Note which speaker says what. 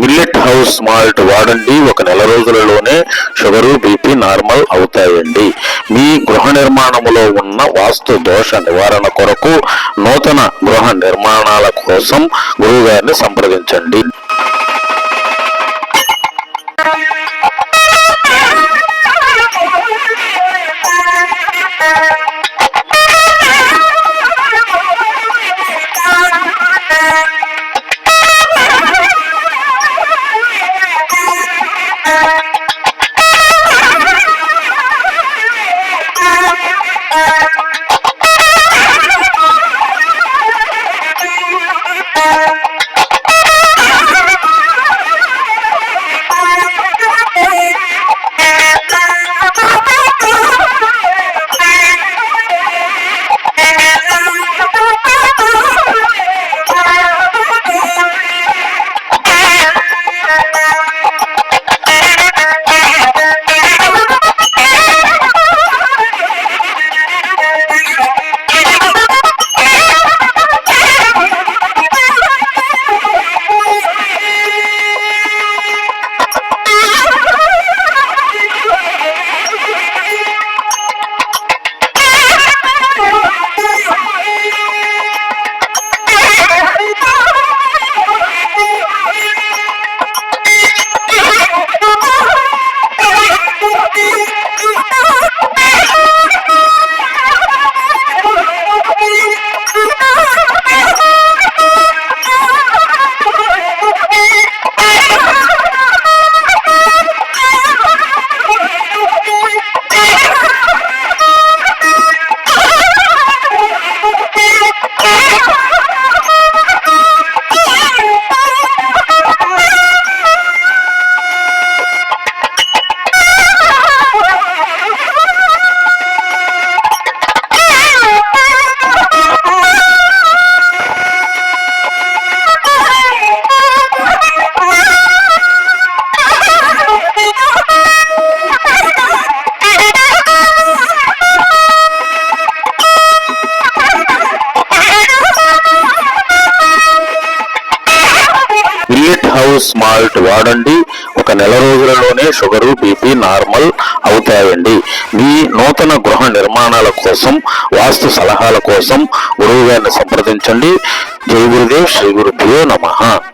Speaker 1: Millet house malt వాడండి. ఒక నెల రోజులలోనే షుగరు బీపీ నార్మల్ అవుతాయండి. మీ గృహ నిర్మాణములో ఉన్న వాస్తు దోష నివారణ కొరకు నూతన గృహ నిర్మాణాల కోసం గురువుగారిని సంప్రదించండి. మిల్లెట్ హౌస్ మాల్ట్ వాడండి. ఒక నెల రోజులలోనే షుగరు బీపీ నార్మల్ అవుతాయండి. మీ నూతన గృహ నిర్మాణాల కోసం వాస్తు సలహాల కోసం గురువు గారిని సంప్రదించండి. జై గురుదేవ్ శ్రీ గురుదేవ్ నమః.